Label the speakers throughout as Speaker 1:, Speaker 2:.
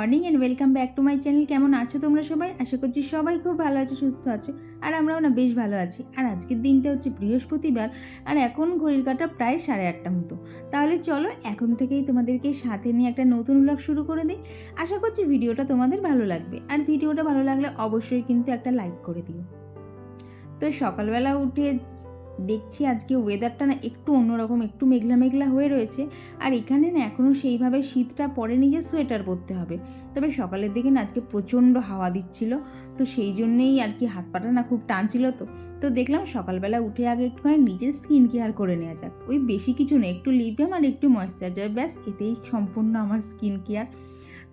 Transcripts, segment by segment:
Speaker 1: Morning and welcome back to my channel কেমন আছো তোমরা সবাই? আশা করছি সবাই খুব ভালো আছে, সুস্থ আছে, আর আমরাও না বেশ ভালো আছি। আর আজকের দিনটা হচ্ছে বৃহস্পতিবার, আর এখন ঘড়ির কাটা প্রায় সাড়ে আটটা মতো। তাহলে চলো, এখন থেকেই তোমাদেরকে সাথে নিয়ে একটা নতুন ব্লগ শুরু করে দিই। আশা করছি ভিডিওটা তোমাদের ভালো লাগবে। আর ভিডিওটা ভালো লাগলে অবশ্যই কিন্তু একটা লাইক করে দিও। তো সকালবেলা উঠে দেখছি আজকে ওয়েদারটা না একটু অন্যরকম, একটু মেঘলা মেঘলা হয়ে রয়েছে। আর এখানে না এখনও সেইভাবে শীতটা পড়েনি যে সোয়েটার পরতে হবে। তবে সকালের দিকে না আজকে প্রচণ্ড হাওয়া দিচ্ছিল, তো সেই জন্যেই আর কি হাত পাটা না খুব টানছিল তো। তো দেখলাম সকালবেলা উঠে আগে একটুখানি নিজের স্কিন কেয়ার করে নেওয়া যাক। ওই বেশি কিছু না, একটু লিপ আর একটু ময়েশ্চারাইজার ব্যাস এতেই সম্পূর্ণ আমার স্কিন কেয়ার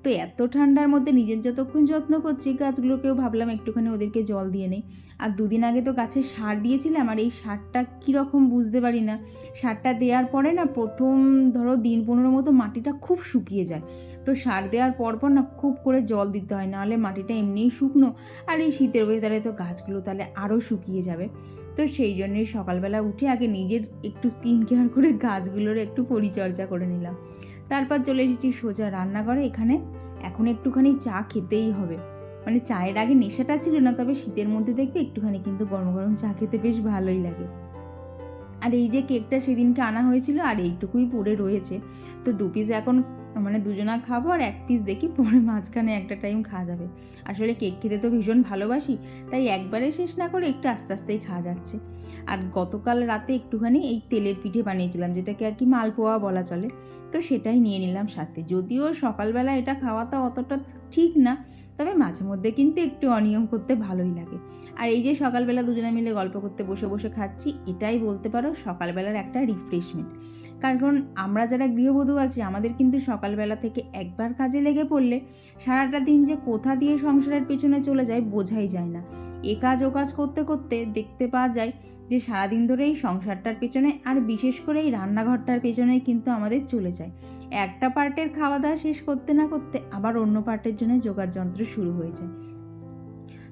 Speaker 1: তো এত ঠান্ডার মধ্যে নিজের যতক্ষণ যত্ন করছি গাছগুলোকেও ভাবলাম একটুখানি ওদেরকে জল দিয়ে নেই। আর দুদিন আগে তো গাছে সার দিয়েছিলাম, আর এই সারটা কীরকম বুঝতে পারি না। সারটা দেওয়ার পরে না প্রথম ধরো দিন পনেরো মতো মাটিটা খুব শুকিয়ে যায়। তো সার দেওয়ার পর পর না খুব করে জল দিতে হয়, নাহলে মাটিটা এমনিই শুকনো। আর এই শীতের ওয়েদারে তো গাছগুলো তাহলে আরও শুকিয়ে যাবে। তো সেই জন্যই সকালবেলা উঠে আগে নিজের একটু স্কিন কেয়ার করে গাছগুলোর একটু পরিচর্যা করে নিলাম। তারপর চলে এসেছি সোজা রান্নাঘরে। এখানে এখন একটুখানি চা খেতেই হবে। মানে চায়ের আগে নেশাটা ছিল না, তবে শীতের মধ্যে দেখবে একটুখানি কিন্তু গরম গরম চা খেতে বেশ ভালোই লাগে। আর এই যে কেকটা সেদিনকে আনা হয়েছিল আর এইটুকুই পড়ে রয়েছে। তো দু পিস এখন মানে দুজনা খাব আর এক পিস দেখি, পরে মাঝখানে একটা টাইম খাওয়া যাবে। আসলে কেক খেতে তো ভীষণ ভালোবাসি, তাই একবারে শেষ না করে একটু আস্তে আস্তেই খাওয়া যাচ্ছে। আর গতকাল রাতে একটুখানি এই তেলের পিঠে বানিয়েছিলাম, যেটাকে আর কি মালপোয়া বলা চলে। তো সেটাই নিয়ে নিলাম সাথে। যদিও সকালবেলা এটা খাওয়াটা অতটা ঠিক না তবে মাঝে মধ্যে কিন্তু একটু অনিয়ম করতে ভালোই লাগে। আর এই যে সকালবেলা দুজনে মিলে গল্প করতে বসে বসে খাচ্ছি, এটাই বলতে পারো সকালবেলার একটা রিফ্রেশমেন্ট কারণ আমরা যারা গৃহবধূ আছি, আমাদের কিন্তু সকালবেলা থেকে একবার কাজে লেগে পড়লে সারাটা দিন যে কোথা দিয়ে সংসারের পেছনে চলে যায় বোঝাই যায় না। এ কাজ ও কাজ করতে করতে দেখতে পাওয়া যায় যে সারাদিন ধরে এই সংসারটার পেছনে আর বিশেষ করে এই রান্নাঘরটার পেছনেই কিন্তু আমাদের চলে যায়। একটা পার্টের খাওয়া দাওয়া শেষ করতে না করতে আবার অন্য পার্টের জন্য যোগার যন্ত্র শুরু হয়েছে।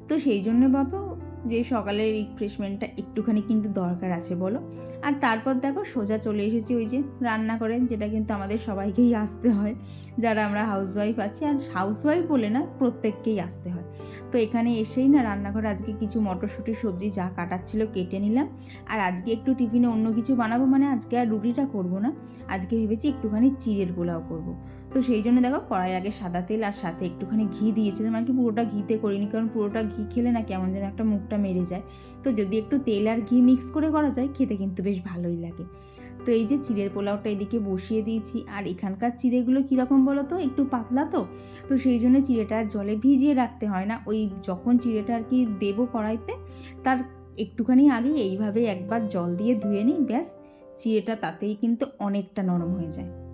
Speaker 1: তো সেই জন্য বাবা যে সকালের রিফ্রেশমেন্টটা একটুখানি কিন্তু দরকার আছে বলো। আর তারপর দেখো সোজা চলে এসেছি ওই যে রান্না করেন যেটা কিন্তু আমাদের সবাইকেই আসতে হয়। যারা আমরা হাউসওয়াইফ আছি, আর হাউসওয়াইফ বলে না, প্রত্যেককেই আসতে হয়। তো এখানে এসেই না রান্নাঘরে আজকে কিছু মটরশুঁটি, সবজি যা কাটাচ্ছিল কেটে নিলাম। আর আজকে একটু টিফিনে অন্য কিছু বানাবো মানে আজকে আর রুটিটা করব না। আজকে ভেবেছি একটুখানি চিড়ের পোলাও করব। তো সেই জন্য দেখো কড়াই আগে সাদা তেল আর সাথে একটুখানি ঘি দিয়েছিলাম। আর কি পুরোটা ঘিতে করিনি, কারণ পুরোটা ঘি খেলে না কেমন যেন একটা মুখটা মেরে যায়। তো যদি একটু তেল আর ঘি মিক্স করে করা যায়, খেতে কিন্তু বেশ ভালোই লাগে। তো এই যে চিড়ের পোলাওটা এদিকে বসিয়ে দিয়েছি। আর এখানকার চিড়েগুলো কীরকম বলো তো একটু পাতলা তো। তো সেই জন্য চিড়েটা জলে ভিজিয়ে রাখতে হয় না। ওই যখন চিড়েটা আর কি দেবো কড়াইতে, তার একটুখানি আগে এইভাবে একবার জল দিয়ে ধুয়ে নিই, ব্যাস। চিড়েটা তাতেই কিন্তু অনেকটা নরম হয়ে যায়।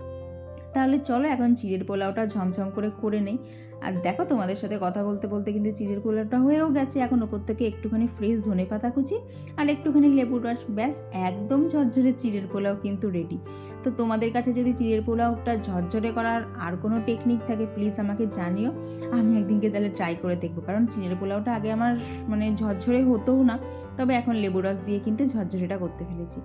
Speaker 1: তাহলে চলো এখন চিড়ের পোলাওটা ঝমঝম করে করে নেই। আর দেখো তোমাদের সাথে কথা বলতে বলতে কিন্তু চিড়ের পোলাওটা হয়েও গেছে। এখন ওপর থেকে একটুখানি ফ্রেশ ধনে পাতা কুচি আর একটুখানি লেবুর রস। ব্যাস, একদম ঝরঝরে চিড়ের পোলাও কিন্তু রেডি তো তোমাদের কাছে যদি চিড়ের পোলাওটা ঝরঝরে করার আর কোনো টেকনিক থাকে প্লিজ আমাকে জানিও। আমি একদিনকে তাহলে ট্রাই করে দেখব। কারণ চিড়ের পোলাওটা আগে আমার মানে ঝরঝরে হতোও না। তবে এখন লেবু রস দিয়ে কিন্তু ঝরঝরেটা করতে ফেলেছি।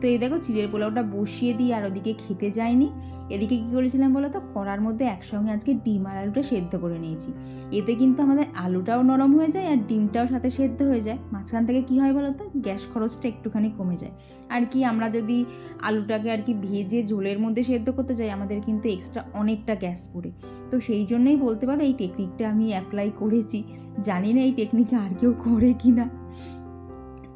Speaker 1: তো এই দেখো চিড়ের পোলাওটা বসিয়ে দিয়ে আর ওদিকে খেতে যায়নি এদিকে কী করেছিলাম বলো তো কড়ার মধ্যে একসঙ্গে আজকে ডিম আর আলুটা সেদ্ধ করে নিয়েছি। এতে কিন্তু আমাদের আলুটাও নরম হয়ে যায় আর ডিমটাও সাথে সেদ্ধ হয়ে যায়। মাঝখান থেকে কী হয় বলো তো গ্যাস খরচটা একটুখানি কমে যায়। আর কি আমরা যদি আলুটাকে আর কি ভেজে ঝোলের মধ্যে সেদ্ধ করতে যাই, আমাদের কিন্তু এক্সট্রা অনেকটা গ্যাস পড়ে। তো সেই জন্যই বলতে পারো এই টেকনিকটা আমি অ্যাপ্লাই করেছি। জানি না এই টেকনিকে আর কেউ করে কি না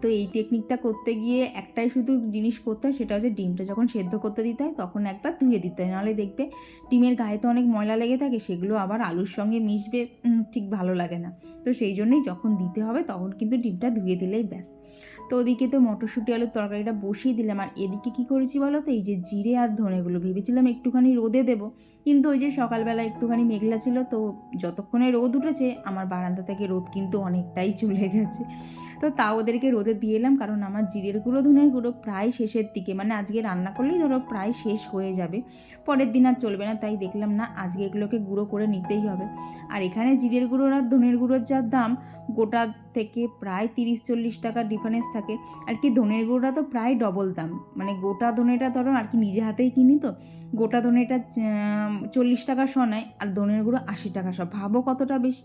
Speaker 1: তো এই টেকনিকটা করতে গিয়ে একটাই শুধু জিনিস করতে হয়, সেটা হচ্ছে ডিমটা যখন সেদ্ধ করতে দিতে হয়, তখন একবার ধুয়ে দিতে হয়। নাহলে দেখবে ডিমের গায়ে তো অনেক ময়লা লেগে থাকে, সেগুলো আবার আলুর সঙ্গে মিশবে ঠিক ভালো লাগে না। তো সেই জন্যই যখন দিতে হবে, তখন কিন্তু ডিমটা ধুয়ে দিলেই ব্যাস। তো ওদিকে তো মটরশুঁটি, আলুর তরকারিটা বসিয়ে দিলাম। আর এদিকে কী করেছি বলো তো? এই যে জিরে আর ধনেগুলো ভেবেছিলাম একটুখানি রোদে দেবো। কিন্তু ওই যে সকালবেলা একটুখানি মেঘলা ছিল, তো যতক্ষণে রোদ উঠেছে, আমার বারান্দা থেকে রোদ কিন্তু অনেকটাই চলে গেছে। তো তা ওদেরকে রোদে দিয়ে এলাম, কারণ আমার জিরের গুঁড়ো, ধনের গুঁড়ো প্রায় শেষের দিকে। মানে আজকে রান্না করলেই ধরো প্রায় শেষ হয়ে যাবে। পরের দিন আর চলবে না, তাই দেখলাম না, আজকে এগুলোকে গুঁড়ো করে নিতেই হবে। আর এখানে জিরের গুঁড়োর আর ধনের গুঁড়োর যা দাম, গোটা থেকে প্রায় তিরিশ চল্লিশ টাকা ডিফারেন্স থাকে। আর কি ধনের গুঁড়োটা তো প্রায় ডবল দাম। মানে গোটা ধনেটা ধরো আর কি নিজে হাতেই কিনি তো, গোটা ধনেটা চল্লিশ টাকা শোনায় আর ধনের গুঁড়ো আশি টাকা সব। ভাবো কতটা বেশি।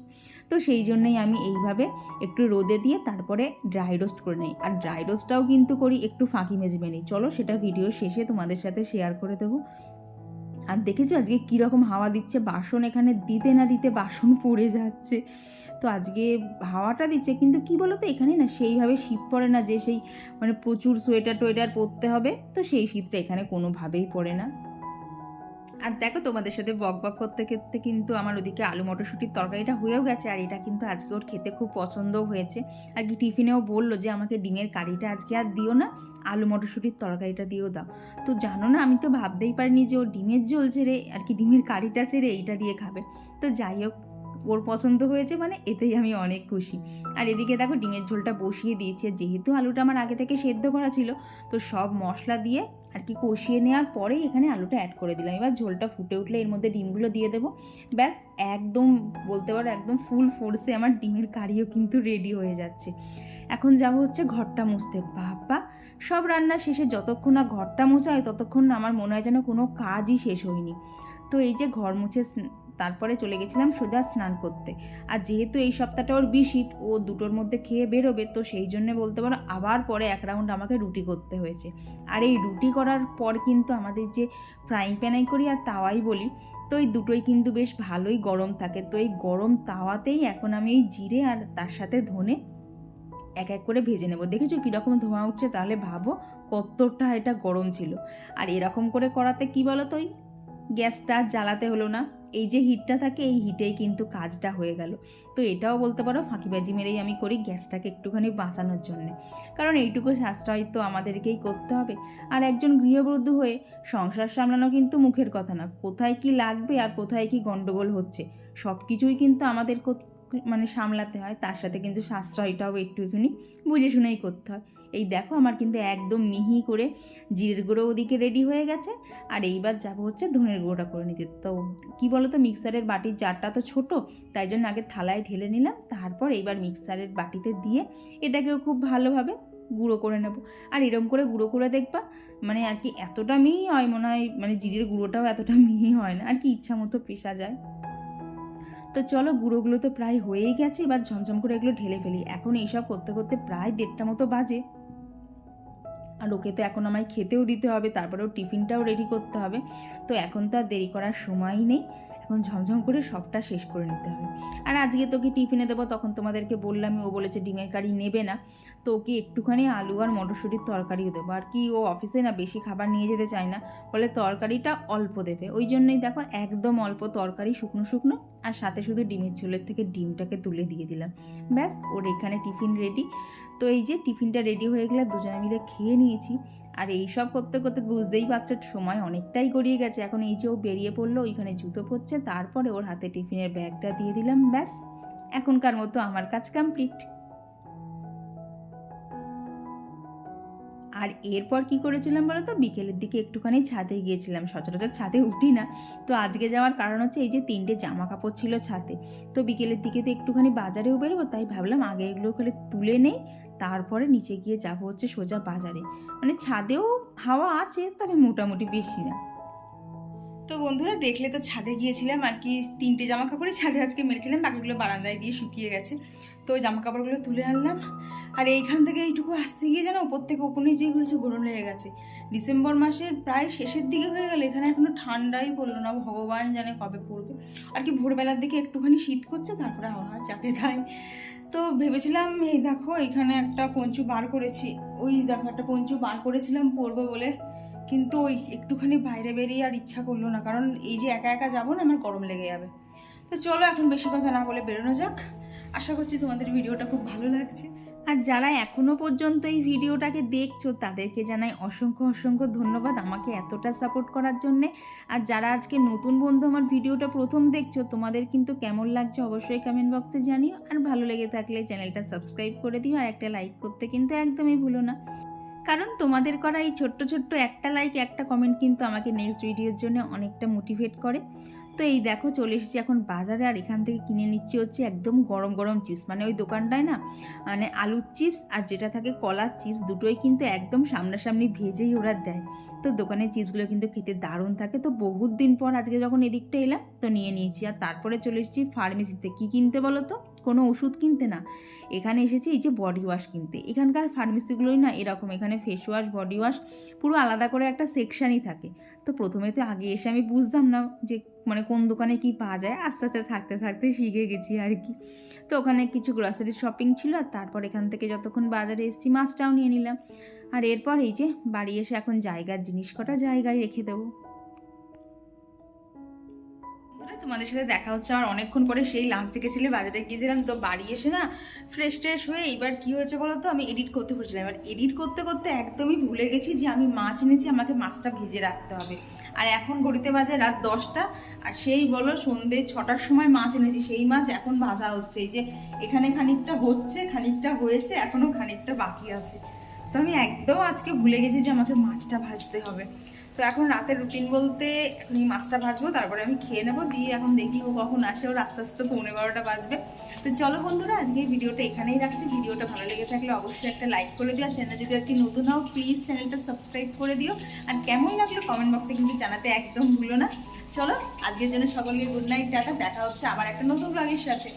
Speaker 1: তো সেই জন্যই আমি এইভাবে একটু রোদে দিয়ে তারপরে ড্রাই রোস্ট করে নিই। আর ড্রাই রোস্টটাও কিন্তু করি একটু ফাঁকি মেজবে নিই। চলো সেটা ভিডিও শেষে তোমাদের সাথে শেয়ার করে দেবো। আর দেখেছ আজকে কীরকম হাওয়া দিচ্ছে? বাসন এখানে দিতে না দিতে বাসন পড়ে যাচ্ছে। তো আজকে হাওয়াটা দিচ্ছে কিন্তু কি বলো তো এখানে না সেইভাবে শীত পড়ে না যে সেই মানে প্রচুর সোয়েটার টোয়েটার পরতে হবে। তো সেই শীতটা এখানে কোনোভাবেই পড়ে না। আর দেখো তোমাদের সাথে বক বক করতে করতে কিন্তু আমার ওদিকে আলু মটরশুঁটির তরকারিটা হয়েও গেছে, আর এটা কিন্তু আজকে ওর খেতে খুব পছন্দও হয়েছে। আর কি টিফিনেও বলল যে, আমাকে ডিমের কারিটা আজকে আর দিও না, আলু মটরশুঁটির তরকারিটা দিয়েও দাও। তো জানো না, আমি তো ভাবতেই পারিনি যে ও ডিমের ঝোল ছেড়ে আর কি ডিমের কারিটা ছেড়ে এইটা দিয়ে খাবে। তো যাই হোক ওর পছন্দ হয়েছে মানে এতেই আমি অনেক খুশি। আর এদিকে দেখো ডিমের ঝোলটা বসিয়ে দিয়েছি, যেহেতু আলুটা আমার আগে থেকে সেদ্ধ করা ছিল, তো সব মশলা দিয়ে আর কি কষিয়ে নেওয়ার পরেই এখানে আলুটা অ্যাড করে দিলাম। এবার ঝোলটা ফুটে উঠলে এর মধ্যে ডিমগুলো দিয়ে দেবো। ব্যাস, একদম বলতে পারো একদম ফুল ফোর্সে আমার ডিমের কারিও কিন্তু রেডি হয়ে যাচ্ছে। এখন যাব হচ্ছে ঘরটা মুছতে। বাবা, সব রান্না শেষে যতক্ষণ না ঘরটা মোছা হয় ততক্ষণ আমার মনে হয় যেন কোনো কাজই শেষ হয়নি। তো এই যে ঘর মুছে তারপরে চলে গেছিলাম সোজা স্নান করতে। আর যেহেতু এই সপ্তাহটা ওর বিশিট, ও দুটোর মধ্যে খেয়ে বেরোবে, তো সেই জন্যে বলতে পারো আবার পরে এক রাউন্ড আমাকে রুটি করতে হয়েছে। আর এই রুটি করার পর কিন্তু আমাদের যে ফ্রাইং প্যানাই করি আর তাওয়াই বলি, তো এই দুটোই কিন্তু বেশ ভালোই গরম থাকে। তো এই গরম তাওয়াতেই এখন আমি এই জিরে আর তার সাথে ধনে এক এক করে ভেজে নেব। দেখেছ কীরকম ধোঁয়া উঠছে তাহলে ভাবো কতটা এটা গরম ছিল। আর এরকম করে করাতে কি বলো তো ওই গ্যাসটা জ্বালাতে হলো না। এই যে হিটটা থাকে, এই হিটেই কিন্তু কাজটা হয়ে গেল। তো এটাও বলতে পারো ফাঁকিবাজি মেরেই আমি করি গ্যাসটাকে একটুখানি বাঁচানোর জন্যে। কারণ এইটুকু সাশ্রয় তো আমাদেরকেই করতে হবে। আর একজন গৃহবধূ হয়ে সংসার সামলানো কিন্তু মুখের কথা না। কোথায় কি লাগবে আর কোথায় কি গণ্ডগোল হচ্ছে সব কিছুই কিন্তু আমাদের মানে সামলাতে হয়। তার সাথে কিন্তু সাশ্রয়টাও একটুখানি বুঝে শুনেই করতে হয়। এই দেখো আমার কিন্তু একদম মিহি করে জিরের গুঁড়ো ওদিকে রেডি হয়ে গেছে। আর এইবার যাব হচ্ছে ধনের গুঁড়োটা করে নিতে। তো কি বলো তো মিক্সারের বাটির জারটা তো ছোট, তাই জন্য আগে থালায় ঢেলে নিলাম, তারপর এইবার মিক্সারের বাটিতে দিয়ে এটাকেও খুব ভালোভাবে গুঁড়ো করে নেব। আর এরম করে গুঁড়ো করে দেখবা মানে আর কি এতটা মিহি হয় মনে হয় মানে জিরের গুঁড়োটাও এতটা মিহি হয় না, আর কি ইচ্ছা মতো পেশা যায়। তো চলো গুঁড়োগুলো তো প্রায় হয়েই গেছে, এবার ঝমঝম করে এগুলো ঢেলে ফেলি। এখন এইসব করতে করতে প্রায় দেড়টা মতো বাজে। আর ওকে তো এখন আমায় খেতেও দিতে হবে, তারপরেও টিফিনটাও রেডি করতে হবে। তো এখন তো আর দেরি করার সময়ই নেই। এখন ঝমঝম করে সবটা শেষ করে নিতে হবে। আর আজকে তোকে টিফিনে দেবো, তখন তোমাদেরকে বললামই ও বলেছে ডিমের কারি নেবে না। তো ওকে একটুখানি আলু আর মটরশুঁটির তরকারিও দেবো। আর কি ও অফিসে না বেশি খাবার নিয়ে যেতে চায় না, বলে তরকারিটা অল্প দেবে। ওই জন্যই দেখো একদম অল্প তরকারি, শুকনো শুকনো, আর সাথে শুধু ডিমের ঝোলের থেকে ডিমটাকে তুলে দিয়ে দিলাম। ব্যাস, ওর এখানে টিফিন রেডি তো এই যে টিফিনটা রেডি হয়ে গেলে দুজনে মিলে খেয়ে নিয়েছি। আর এই সব করতে করতে বুঝতেই পারছ সময় অনেকটাই গড়িয়ে গেছে। এখন এই যে ও বেরিয়ে পড়ল, ওইখানে জুতো পরছে, তারপরে ওর হাতে টিফিনের ব্যাগটা দিয়ে দিলাম, ব্যাস। এখনকার মতো আমার কাজ কমপ্লিট আর এরপর কি করেছিলাম বলো তো? বিকেলের দিকে একটুখানি ছাদে গিয়েছিলাম। সচরাচর ছাদে উঠি না। তো আজকে যাওয়ার কারণ হচ্ছে এই যে তিনটে জামা কাপড় ছিল ছাদে। তো বিকেলের দিকে তো একটুখানি বাজারেও বেরোবো, তাই ভাবলাম আগে এগুলো খালি তুলে নেই। তারপরে নিচে গিয়ে যাব হচ্ছে সোজা বাজারে। মানে ছাদেও হাওয়া আছে, তবে মোটামুটি বেশি না। তো বন্ধুরা, দেখলে তো ছাদে গিয়েছিলাম আর কি। তিনটে জামা কাপড়ই ছাদে আজকে মেরেছিলাম বাকিগুলো বারান্দায় দিয়ে শুকিয়ে গেছে। তো জামা কাপড়গুলো তুলে আনলাম। আর এইখান থেকে এইটুকু আসতে গিয়ে যেন ওপর থেকে ওপরে যে ঘুরেছে গরম লেগে গেছে। ডিসেম্বর মাসের প্রায় শেষের দিকে হয়ে গেল, এখানে এখনও ঠান্ডাই পড়ল না, ভগবান জানে কবে পড়বে। আর কি ভোরবেলার দিকে একটুখানি শীত করছে, তারপরে হাওয়া যাতে তাই তো ভেবেছিলাম, এই দেখো এখানে একটা পঞ্চু বার করেছি, ওই দেখো একটা পঞ্চু বার করেছিলাম পরবো বলে। কিন্তু ওই একটুখানি বাইরে বেরিয়ে আর ইচ্ছা করল না, কারণ এই যে একা একা যাব না, আমার গরম লেগে যাবে। তো চলো এখন বেশি কথা না বলে বেরোনো যাক। আশা করছি তোমাদের ভিডিওটা খুব ভালো লাগছে। আর যারা এখনও পর্যন্ত এই ভিডিওটাকে দেখছ, তাদেরকে জানাই অসংখ্য অসংখ্য ধন্যবাদ আমাকে এতটা সাপোর্ট করার জন্যে। আর যারা আজকে নতুন বন্ধু আমার ভিডিওটা প্রথম দেখছ, তোমাদের কিন্তু কেমন লাগছে অবশ্যই কমেন্ট বক্সে জানিও। আর ভালো লেগে থাকলে চ্যানেলটা সাবস্ক্রাইব করে দিও আর একটা লাইক করতে কিন্তু একদমই ভুলো না। কারণ তোমাদের করা এই ছোট্ট ছোট্ট একটা লাইক একটা কমেন্ট কিন্তু আমাকে নেক্সট ভিডিওর জন্য অনেকটা মোটিভেট করে। তো এই দেখো চলে এসেছি এখন বাজারে, আর এখান থেকে কিনে নিচ্ছি হচ্ছে একদম গরম গরম চিপস। মানে ওই দোকানটায় না মানে আলুর চিপস আর যেটা থাকে কলার চিপস দুটোই কিন্তু একদম সামনাসামনি ভেজেই ওরা দেয়। তো দোকানের চিপসগুলো কিন্তু খেতে দারুণ থাকে। তো বহুত দিন পর আজকে যখন এদিকটা এলাম, তো নিয়ে নিয়েছি। আর তারপরে চলে এসেছি ফার্মেসিতে কী কিনতে বলো তো? কোনো ওষুধ কিনতে না। এখানে এসেছি এই যে বডি ওয়াশ কিনতে। এখানকার ফার্মেসিগুলোই না এরকম, এখানে ফেস ওয়াশ বডি ওয়াশ পুরো আলাদা করে একটা সেকশানই থাকে। তো প্রথমে তো আগে এসে আমি বুঝতাম না যে মানে কোন দোকানে কি পাওয়া যায়, আস্তে আস্তে থাকতে থাকতে শিখে গেছি আর কি। তো ওখানে কিছু গ্রসারি শপিং ছিল আর তারপর এখান থেকে যতক্ষণ বাজারে এসেছি মাছটাও নিয়ে নিলাম। আর এরপর এই যে বাড়ি এসে এখন জায়গার জিনিস কটা জায়গায় রেখে দেবো। তোমাদের সাথে দেখা হচ্ছে আমার অনেকক্ষণ পরে, সেই লাঞ্চ থেকে ছিলে বাজারে গিয়েছিলাম, তো বাড়ি এসে না ফ্রেশ ট্রেশ হয়ে এইবার কি হয়েছে বলো তো, আমি এডিট করতে বসেছিলাম। এবার এডিট করতে করতে একদমই ভুলে গেছি যে আমি মাছ এনেছি, আমাকে মাছটা ভেজে রাখতে হবে। আর এখন ঘড়িতে বাজে রাত দশটা, আর সেই বলো সন্ধে ছটার সময় মাছ এনেছি, সেই মাছ এখন ভাজা হচ্ছে। এই যে এখানে খানিকটা হচ্ছে, খানিকটা হয়েছে এখনও খানিকটা বাকি আছে। তো আমি একদম আজকে ভুলে গেছি যে আমাকে মাছটা ভাজতে হবে। তো এখন রাতের রুটিন বলতে এই মাছটা ভাজবো তারপরে আমি খেয়ে নেব, দিয়ে এখন দেখি ও কখন আসে, ওর আস্তে আস্তে পৌনে বারোটা বাজবে। তো চলো বন্ধুরা আজকে ভিডিওটা এখানেই রাখছি। ভিডিওটা ভালো লেগে থাকলে অবশ্যই একটা লাইক করে দিও, আর চ্যানেল যদি আজকে নতুন হও প্লিজ চ্যানেলটা সাবস্ক্রাইব করে দিও। আর কেমন লাগল কমেন্ট বক্সে কিন্তু জানাতে একদম ভুলো না। চলো, আজকের জন্য সকলকে গুড নাইট টাটা, দেখা হচ্ছে আবার একটা নতুন ব্লগের সাথে।